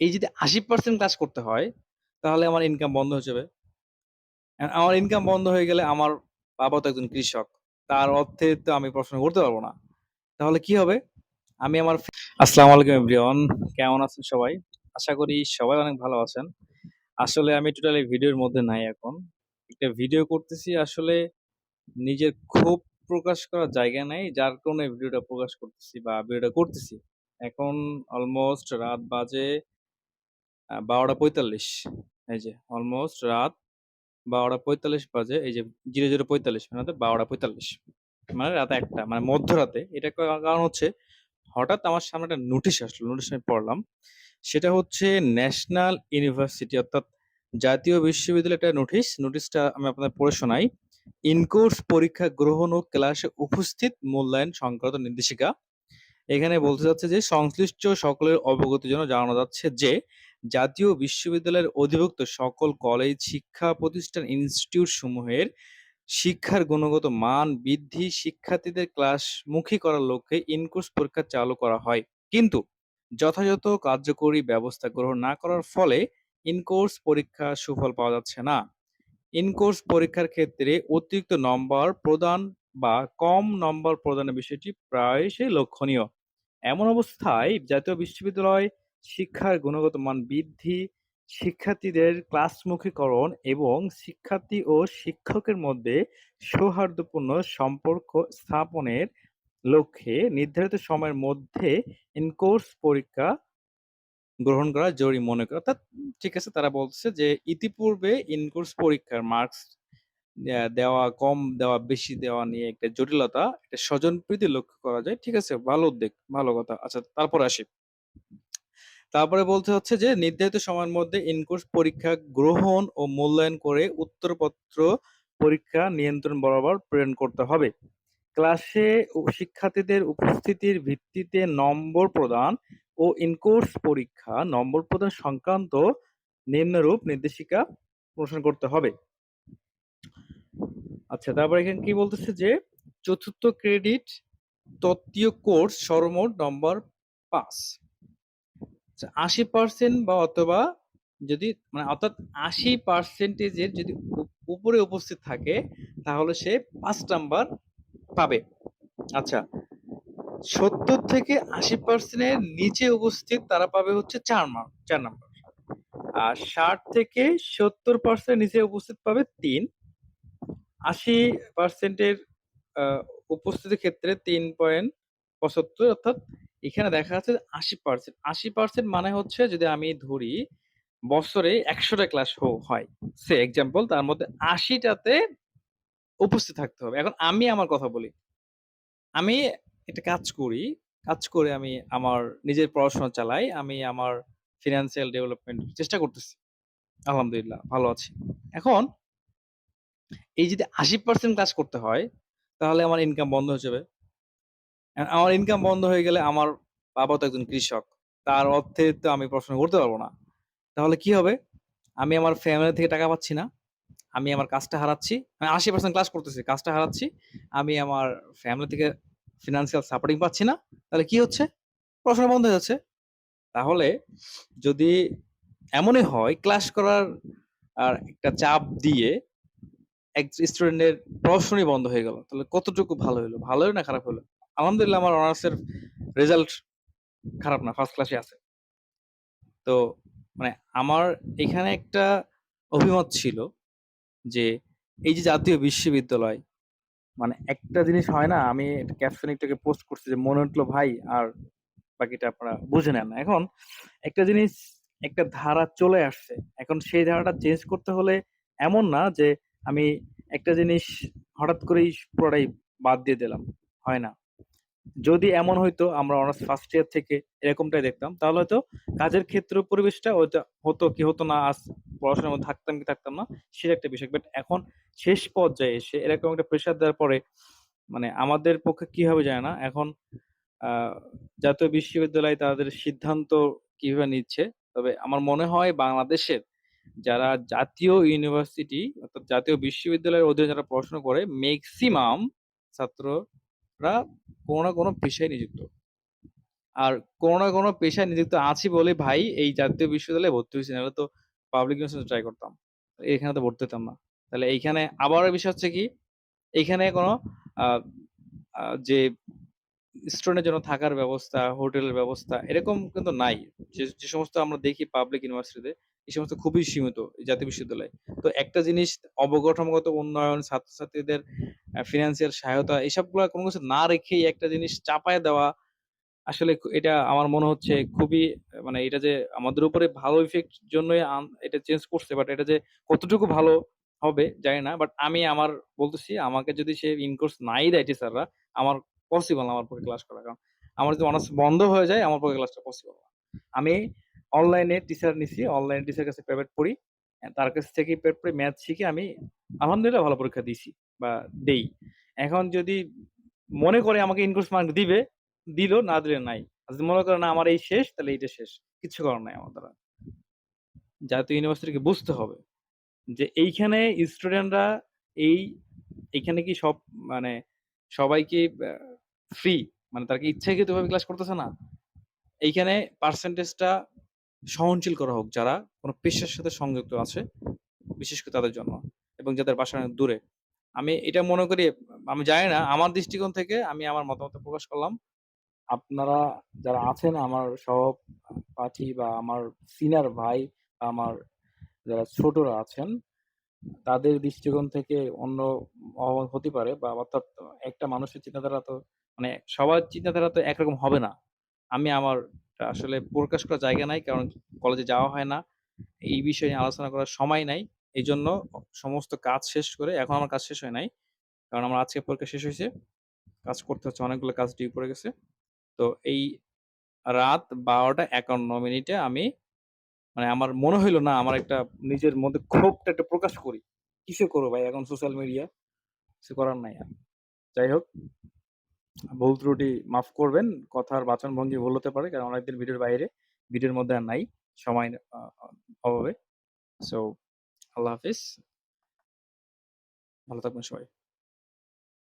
এই যদি 80% ক্লাস করতে হয়, তাহলে আমার ইনকাম বন্ধ হয়ে যাবে। আমার ইনকাম বন্ধ হয়ে গেলে আমার বাবা তো একজন কৃষক। তার অর্থে তো আমি পড়াশোনা করতে পারব না। তাহলে কি হবে? আমি আমার আসসালামু আলাইকুম এভরিওয়ান। কেমন আছেন সবাই? আশা করি সবাই অনেক ভালো আছেন। আসলে আমি টোটালি ভিডিওর মধ্যে নাই এখন। একটা ভিডিও করতেছি আসলে নিজের ক্ষোভ প্রকাশ করার জায়গা নাই। যার কারণে ভিডিওটা প্রকাশ করতেছি বা ভিডিওটা করতেছি। এখন অলমোস্ট রাত বাজে ১২টা ৪৫ এই যে অলমোস্ট রাত ১২টা ৪৫ বাজে। এই যে ০০৪৫ মানে ১২টা ৪৫ মানে রাত একটা মানে মধ্যরাতে। এটা কারণ হচ্ছে হঠাৎ আমার সামনে একটা নোটিশ আসলো। নোটিশ আমি পড়লাম। সেটা হচ্ছে ন্যাশনাল ইউনিভার্সিটি অর্থাৎ জাতীয় বিশ্ববিদ্যালয়ের একটা নোটিশ। নোটিশটা আমি আপনাদের পড়ে শোনাই। ইন কোর্স পরীক্ষা গ্রহণ ও ক্লাসে উপস্থিত মূল্যায়ন সংক্রান্ত নির্দেশিকা। এখানে বলতে যাচ্ছে যে সংশ্লিষ্ট সকলের অবগতির জন্য জানানো যাচ্ছে যে জাতীয় বিশ্ববিদ্যালয়ের অধিভুক্ত সকল কলেজ, শিক্ষা প্রতিষ্ঠান, ইনস্টিটিউট সমূহের শিক্ষার গুণগত মান বৃদ্ধি, শিক্ষার্থীদের ক্লাসমুখী করার লক্ষ্যে ইনকোর্স পরীক্ষা চালু করা হয়। কিন্তু যথাযথ কার্যকরী ব্যবস্থা গ্রহণ না করার ফলে ইন কোর্স পরীক্ষার সুফল পাওয়া যাচ্ছে না। ইনকোর্স পরীক্ষার ক্ষেত্রে অতিরিক্ত নম্বর প্রদান বা কম নম্বর প্রদানের বিষয়টি প্রায়শই লক্ষণীয়। এমন অবস্থায় জাতীয় বিশ্ববিদ্যালয় শিক্ষার গুণগত মান বৃদ্ধি, শিক্ষার্থীদের ক্লাসমুখীকরণ এবং শিক্ষার্থী ও শিক্ষকের মধ্যে সৌহার্দ্যপূর্ণ সম্পর্ক স্থাপনের লক্ষ্যে নির্ধারিত সময়ের মধ্যে ইন কোর্স পরীক্ষা গ্রহণ করা জরুরি মনে করে। অর্থাৎ ঠিক আছে তারা বলছে যে ইতিপূর্বে ইন কোর্স পরীক্ষার মার্কস দেওয়া, কম দেওয়া, বেশি দেওয়া নিয়ে একটা জটিলতা, একটা স্বজনপ্রীতি লক্ষ্য করা যায়। ঠিক আছে? ভালো উদ্যোগ, ভালো কথা। আচ্ছা তারপর আসি। তারপরে বলতে হচ্ছে যে, নির্ধারিত সময়ের মধ্যে ইনকোর্স পরীক্ষা গ্রহণ ও মূল্যায়ন করে উত্তরপত্র পরীক্ষা নিয়ন্ত্রণ বরাবর প্রেরণ করতে হবে। ক্লাসে শিক্ষার্থীদের উপস্থিতির ভিত্তিতে নম্বর প্রদান ও ইনকোর্স পরীক্ষা নম্বর প্রদান সংক্রান্ত নিম্নরূপ নির্দেশিকা অনুসরণ করতে হবে। আচ্ছা তারপর এখানে কি বলতেছে যে, চতুর্থ ক্রেডিট তত্ত্বীয় কোর্স সর্বমোট নম্বর ৫। আচ্ছা ৮০% বা অথবা যদি মানে অর্থাৎ ৮০% এর যদি উপরে উপস্থিত থাকে, তাহলে সে ৫ নাম্বার পাবে। আচ্ছা ৭০ থেকে ৮০% এর নিচে উপস্থিত তারা পাবে হচ্ছে ৪ মার্ক ৪ নাম্বার। আর ৬০ থেকে ৭০% নিচে উপস্থিত পাবে ৩ ৮০% এর ক্ষেত্রে তিন পয়েন্ট ৩.৭৫ অর্থাৎ এখানে দেখা যাচ্ছে ৮০%। ৮০% মানে হচ্ছে যদি আমি ধরি বছরে একশোটা ক্লাস হয়। সে এক্সাম্পল তার মধ্যে আশিটাতে উপস্থিত থাকতে হবে। এখন আমি আমার কথা বলি। আমি একটা কাজ করি। কাজ করে আমি আমার নিজের পড়াশোনা চালাই। আমি আমার ফিনান্সিয়াল ডেভেলপমেন্ট চেষ্টা করতেছি। আলহামদুলিল্লাহ ভালো আছি। এখন এই যদি ৮০% ক্লাস করতে হয়, তাহলে আমার ইনকাম বন্ধ হয়ে যাবে। আমার ইনকাম বন্ধ হয়ে গেলে আমার বাবা তো একজন কৃষক। তার অর্থে তো আমি পড়াশোনা করতে পারব না। তাহলে কি হবে? আমি আমার ফ্যামিলি থেকে টাকা পাচ্ছি না। আমি আমার কাজটা হারাচ্ছি। আমি ৮০% ক্লাস করতেছি, কাজটা হারাচ্ছি। আমি আমার ফ্যামিলি থেকে ফিনান্সিয়াল সাপোর্টিং পাচ্ছি না। তাহলে কি হচ্ছে? পড়াশোনা বন্ধ হয়ে যাচ্ছে। তাহলে যদি এমনই হয় ক্লাস করার আর একটা চাপ দিয়ে এক স্টুডেন্টের পড়াশোনাই বন্ধ হয়ে গেল। তাহলে কতটুকু ভালো হলো ভালো হইল না খারাপ হইল? আলহামদুলিল্লাহ আমার অনার্সের রেজাল্ট খারাপ না, ফার্স্ট ক্লাসে আছে। তো মানে আমার এখানে একটা অভিমত ছিল যে এই যে জাতীয় বিশ্ববিদ্যালয় মানে একটা জিনিস হয় না আমি একটা ক্যাপশন একটু পোস্ট করছি যে মনে হলো ভাই আর বাকিটা আপনারা বুঝে নেন। না এখন একটা জিনিস একটা ধারা চলে আসছে। এখন সেই ধারাটা চেঞ্জ করতে হলে এমন না যে আমি একটা জিনিস হঠাৎ করেই পুরোটাই বাদ দিয়ে দিলাম। হয় না। যদি এমন হইতো, আমরা অনার্স ফার্স্ট ইয়ার থেকে এরকমটাই দেখতাম, তাহলে হয়তো কাজের ক্ষেত্র পরিবেশটা ওইটা হতো কি হতো না, আজ পড়াশোনার মধ্যে থাকতাম কি থাকতাম না, সেটা একটা বিষয়। বাট এখন শেষ পর্যায়ে এসে এরকম একটা প্রেশার দেওয়ার পরে মানে আমাদের পক্ষে কি হবে জানি না। এখন জাতীয় বিশ্ববিদ্যালয় তাদের সিদ্ধান্ত কীভাবে নিচ্ছে। তবে আমার মনে হয় বাংলাদেশের যারা জাতীয় ইউনিভার্সিটি অর্থাৎ জাতীয় বিশ্ববিদ্যালয়ের অধীনে যারা পড়াশোনা করে মেক্সিমাম ছাত্ররা কোনো না কোনো পেশায় নিযুক্ত। আর কোনো না কোনো পেশায় নিযুক্ত আছি বলে ভাই এই জাতীয় বিশ্ববিদ্যালয়ে ভর্তি হইছি। নাহলে তো পাবলিক ট্রাই করতাম। এখানে তো ভর্তি হতাম না। তাহলে এইখানে আবারও বিষয় হচ্ছে কি, এইখানে কোনো যে স্টুডেন্টের জন্য থাকার ব্যবস্থা, হোটেলের ব্যবস্থা এরকম কিন্তু নাই। যে, যে সমস্ত আমরা দেখি পাবলিক ইউনিভার্সিটিতে এই সমস্ত খুবই সীমিত জাতীয় বিশ্ববিদ্যালয়ে। তো একটা জিনিস অবকাঠামোগত উন্নয়ন, ছাত্রছাত্রীদের আ ফিন্যান্সিয়াল সহায়তা এসবগুলা কোনো কিছু না রেখেই একটা জিনিস চাপায় দেওয়া আসলে এটা আমার মনে হচ্ছে খুবই মানে এটা যে আমাদের উপরে ভালো ইফেক্ট জন্যই এটা চেঞ্জ করছে। বাট এটা যে কতটুকু ভালো হবে জানি না। বাট আমি আমার বলতেছি আমাকে যদি সে ইনকোর্স নাই দেয় টিচাররা, আমার পসিবল আমার পক্ষে ক্লাস করা। কারণ আমার যদি অনার্স বন্ধ হয়ে যায় আমার পক্ষে ক্লাসটা পসিবল না। আমি অনলাইনে টিচার নিছি। অনলাইন টিচারের কাছে প্রাইভেট পড়ি। তার কাছ থেকে ম্যাথ শিখে আমি আলহামদুলিল্লাহ ভালো পরীক্ষা দিছি বা দেই। এখন যদি মনে করে আমাকে ইনকোর্স মার্ক দিবে, দিল, না দিলে নাই। যদি মনে করে না আমার এই শেষ তাহলে এইটা শেষ। কিচ্ছু করার নাই আমার দ্বারা। জাতীয় ইউনিভার্সিটিকে বুঝতে হবে যে এইখানে স্টুডেন্টরা এই এইখানে কি সব মানে সবাইকে ফ্রি? মানে তারা কি ইচ্ছাকৃতভাবে ক্লাস করতেছে না? এইখানে পার্সেন্টেজটা সহনশীল করা হোক যারা কোনো পেশার সাথে সংযুক্ত আছে, বিশেষ করে তাদের জন্য এবং যাদের বাসা অনেক দূরে। আমি এটা মনে করি আমি জানি না আমার দৃষ্টিকোণ থেকে আমি আমার মতামত প্রকাশ করলাম। আপনারা যারা আছেন আমার সহপাঠী বা আমার সিনিয়র ভাই, আমার যারা ছোটরা আছেন, তাদের দৃষ্টিকোণ থেকে অন্য হতে পারে বা অর্থাৎ একটা মানুষের চিন্তাধারা তো মানে সবার চিন্তাধারা তো একরকম হবে না। আমি আমারটা আসলে প্রকাশ করার জায়গা নাই। কারণ কলেজে যাওয়া হয় না। এই বিষয়ে আলোচনা করার সময় নাই। এই জন্য সমস্ত কাজ শেষ করে এখন আমার কাজ শেষ হয় নাই। কারণ আমার আজকে পরীক্ষা শেষ হয়েছে কাজ করতে হচ্ছে, অনেকগুলো কাজ ডিউ পড়ে গেছে। তো এই রাত ১২টা ৫১ মিনিটে আমি মানে আমার মনে হইল না আমার একটা নিজের মধ্যে ক্ষোভটা একটা প্রকাশ করি। কিসে করব ভাই এখন সোশ্যাল মিডিয়া। কিছু করার নাই আর। যাই হোক ভুল ত্রুটি মাফ করবেন। কথার বাচন ভঙ্গি ভুল হতে পারে। কারণ অনেকদিন ভিডিওর বাইরে। ভিডিওর মধ্যে আর নাই। সময় অভাবে। সো আল্লাহ হাফিজ ভালো থাকবেন সবাই।